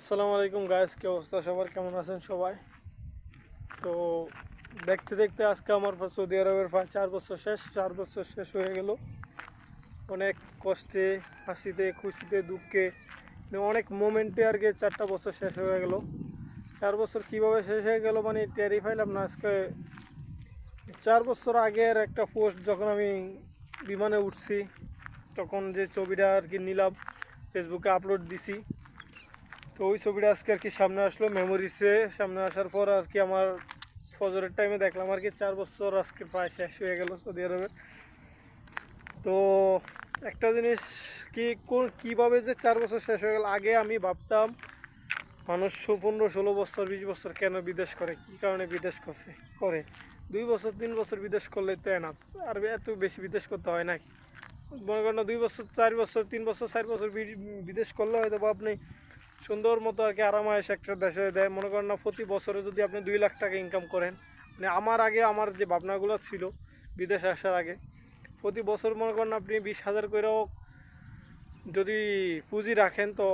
আসসালামু আলাইকুম গাইস, কি অবস্থা? সবার কেমন আছেন সবাই? তো দেখতে দেখতে আজকে আমার সৌদি আরবের প্রায় চার বছর শেষ, চার বছর শেষ হয়ে গেল। অনেক কষ্টে, হাসিতে, খুশিতে, দুঃখে মানে অনেক মোমেন্টে আর কি চারটা বছর শেষ হয়ে গেল। চার বছর কীভাবে শেষ হয়ে গেল মানে টেরি না। আজকে চার বছর আগের একটা পোস্ট যখন আমি বিমানে উঠছি, তখন যে ছবিটা আর কি নিলাম, ফেসবুকে আপলোড দিছি তো ওই ছবিটা আজকে আর কি সামনে আসলো মেমোরিসে সামনে আসার পর আর কি আমার ফজরের টাইমে দেখলাম আর কি চার বছর আজকে প্রায় শেষ হয়ে গেল সৌদি আরবে। তো একটা জিনিস কি, কোন, কীভাবে যে চার বছর শেষ হয়ে গেল, আগে আমি ভাবতাম মানুষ পনেরো, ষোলো বছর, বিশ বছর কেন বিদেশ করে, কী কারণে বিদেশ করছে, করে? দুই বছর, তিন বছর বিদেশ করলে তো না আর এত বেশি বিদেশ করতে হয় নাকি? মনে করেন দুই বছর, চার বছর, তিন বছর, চার বছর বিদেশ করলে হয়তো বা আপনি সুন্দর মতো আর কি আরামায়েশ একটা দেশে দেয়। মনে করেন না, প্রতি বছরে যদি আপনি দুই লাখ টাকা ইনকাম করেন মানে আমার আগে আমার যে ভাবনাগুলো ছিল বিদেশে আসার আগে, প্রতি বছর মনে করেন আপনি বিশ হাজার করেও যদি পুঁজি রাখেন, তো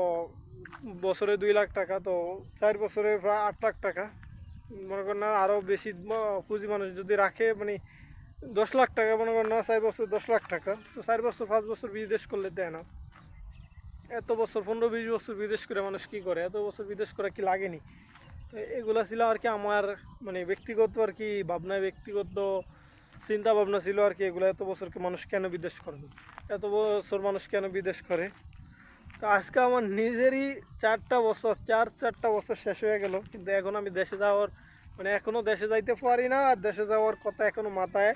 বছরে দুই লাখ টাকা, তো চার বছরে প্রায় আট লাখ টাকা। মনে করেন না, আরও বেশি পুঁজি মানুষ যদি রাখে মানে দশ লাখ টাকা, মনে করেন না, চার বছর দশ লাখ টাকা, তো চার বছর, পাঁচ বছর বিদেশ করলে দেয় না। এত বছর, পনেরো বিশ বছর বিদেশ করে মানুষ কি করে? এত বছর বিদেশ করা কি লাগেনি? তো এগুলা ছিল আর কি আমার মানে ব্যক্তিগত আর কি ভাবনা ব্যক্তিগত চিন্তা ভাবনা ছিল আর কি এগুলো এত বছরকে মানুষ কেন বিদেশ করবে এত বছর মানুষ কেন বিদেশ করে? তো আজকে আমার নিজেরই চারটা বছর, চার চারটা বছর শেষ হয়ে গেল, কিন্তু এখন আমি দেশে যাওয়ার মানে এখনও দেশে যাইতে পারি না, আর দেশে যাওয়ার কথা এখনও মাথায়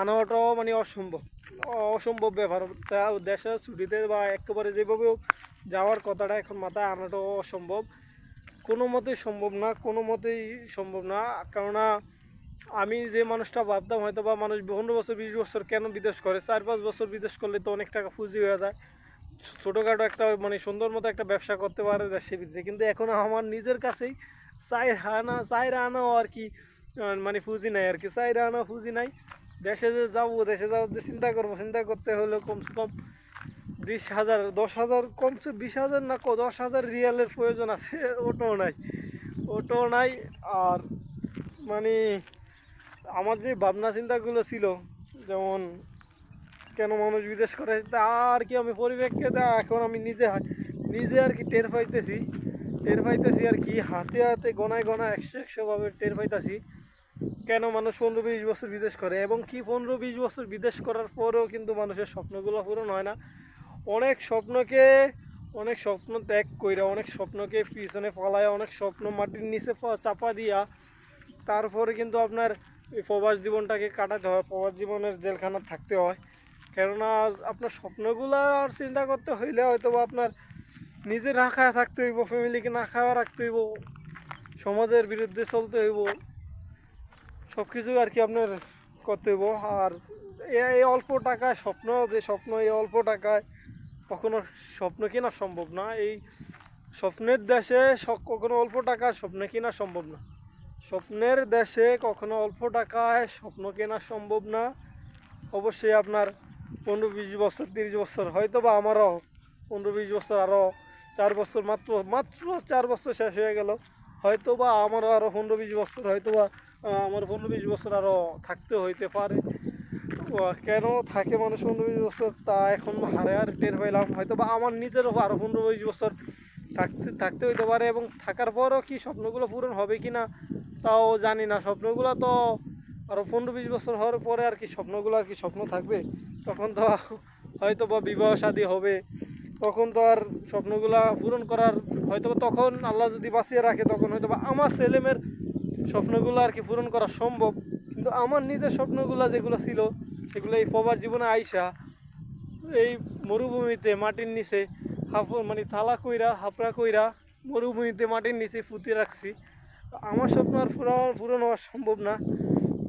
আনাটাও মানে অসম্ভব। অসম্ভব ব্যাপার। তা দেশে ছুটিতে বা একেবারে যেভাবে হোক যাওয়ার কথাটা এখন মাথায় আনাটাও অসম্ভব। কোনো মতেই সম্ভব না, কোনো মতেই সম্ভব না। কেননা আমি যে মানুষটা ভাবতাম হয়তো বা মানুষ পনেরো বছর, বিশ বছর কেন বিদেশ করে? চার পাঁচ বছর বিদেশ করলে তো অনেক টাকা পুঁজি হয়ে যায়। ছোটোখাটো একটা মানে সুন্দর মতো একটা ব্যবসা করতে পারে দেশে বিদেশে। কিন্তু এখন আমার নিজের কাছেই চাই আনা চাই আনাও আর কি মানে পুঁজি নাই আর কি। চাই আনা, পুঁজি নাই। দেশে যে যাব, দেশে যাওয়ার যে চিন্তা করব, চিন্তা করতে হলে কমসে কম বিশ হাজার, দশ হাজার, কমসে বিশ হাজার না ক- দশ হাজার রিয়ালের প্রয়োজন আছে, ওটাও নাই। ওটাও নাই, আর মানে আমার যে ভাবনা চিন্তাগুলো ছিল, যেমন কেন মানুষ বিদেশ করে, তা আর কি আমি পরিপ্রেক্ষিতে এখন আমি নিজে নিজে আর কি টের পাইতেছি টের পাইতেছি আর কি হাতে হাতে গনায় গনায় একশো একশোভাবে টের পাইতেছি। কেন মানুষ পনেরো বিশ বছর বিদেশ করে? এবং কি পনেরো বিশ বছর বিদেশ করার পরেও কিন্তু মানুষের স্বপ্নগুলো পূরণ হয় না। অনেক স্বপ্নকে, অনেক স্বপ্ন ত্যাগ কইরা, অনেক স্বপ্নকে পিছনে পালায় অনেক স্বপ্ন মাটির নিচে চাপা দিয়া তারপরে কিন্তু আপনার প্রবাস জীবনটাকে কাটাতে হয়, প্রবাস জীবনের জেলখানা থাকতে হয়। কেননা আপনার স্বপ্নগুলো আর চিন্তা করতে হইলে হয়তো আপনার নিজে না খাওয়া থাকতে হইব ফ্যামিলিকে না খাওয়া রাখতে হইব, সমাজের বিরুদ্ধে চলতে হইব। সব কিছু আর কি আপনার করতে হইব। আর এই অল্প টাকায় স্বপ্ন, যে স্বপ্ন এই অল্প টাকায় কখনো স্বপ্ন কেনা সম্ভব না। এই স্বপ্নের দেশে কখনো অল্প টাকায় স্বপ্ন কেনা সম্ভব না। স্বপ্নের দেশে কখনো অল্প টাকায় স্বপ্ন কেনা সম্ভব না। অবশ্যই আপনার পনেরো বিশ বছর, তিরিশ বছর হয়তো বা আমারও পনেরো বিশ বছর আরও চার বছর মাত্র মাত্র চার বছর শেষ হয়ে গেল। হয়তো বা আমারও আরও পনেরো বিশ বছর হয়তো বা আমার পনেরো বিশ বছর আরও থাকতে হইতে পারে। কেন থাকে মানুষ পনেরো বিশ বছর? তা এখন হারে আর টের পাইলাম। হয়তো বা আমার নিজেরও আরও পনেরো বিশ বছর থাকতে থাকতে হইতে পারে এবং থাকার পরও কি স্বপ্নগুলো পূরণ হবে কি না, তাও জানি না। স্বপ্নগুলো তো আরও পনেরো বিশ বছর হওয়ার পরে আর কি স্বপ্নগুলো আর কি স্বপ্ন থাকবে? তখন তো হয়তো বা বিবাহ শাদী হবে। তখন তো আর স্বপ্নগুলা পূরণ করার হয়তো তখন আল্লাহ যদি বাঁচিয়ে রাখে, তখন হয়তো আমার ছেলেমেয়ের স্বপ্নগুলো আর কি পূরণ করা সম্ভব। কিন্তু আমার নিজের স্বপ্নগুলো যেগুলো ছিল, সেগুলো এই প্রবার জীবনে আইসা, এই মরুভূমিতে মাটির নিচে হাফ মানে থালা কইরা, হাফড়া কইরা মরুভূমিতে মাটির নিচে পুঁতে রাখছি। আমার স্বপ্ন আর পূরণ পূরণ হওয়া সম্ভব না।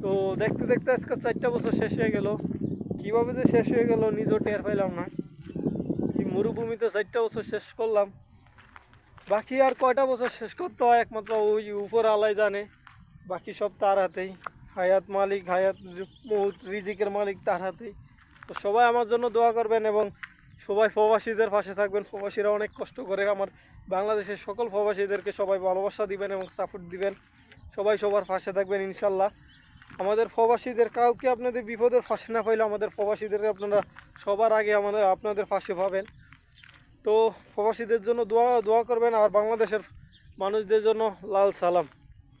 তো দেখতে দেখতে আজকে চারটা বছর শেষ হয়ে গেল। কীভাবে যে শেষ হয়ে গেল, নিজেও টের পাইলাম না। এই মরুভূমিতে চারটা বছর শেষ করলাম। বাকি আর কয়টা বছর শেষ করতে হয়? একমাত্র ওই উপর আলাই জানে। বাকি সব তার হাতেই। হায়াত মালিক, হায়াত মহুত রিজিকের মালিক তার হাতেই। তো সবাই আমার জন্য দোয়া করবেন এবং সবাই প্রবাসীদের পাশে থাকবেন। প্রবাসীরা অনেক কষ্ট করে আমার বাংলাদেশের সকল প্রবাসীদেরকে সবাই ভালোবাসা দিবেন এবং সাপোর্ট দিবেন। সবাই সবার পাশে থাকবেন, ইনশাল্লাহ। আমাদের প্রবাসীদের কাউকে আপনাদের বিপদের ফাঁসে না পাইলে আমাদের প্রবাসীদেরকে আপনারা সবার আগে আমাদের আপনাদের ফাঁসে পাবেন। তো প্রবাসীদের জন্য দোয়া দোয়া করবেন আর বাংলাদেশের মানুষদের জন্য লাল সালাম।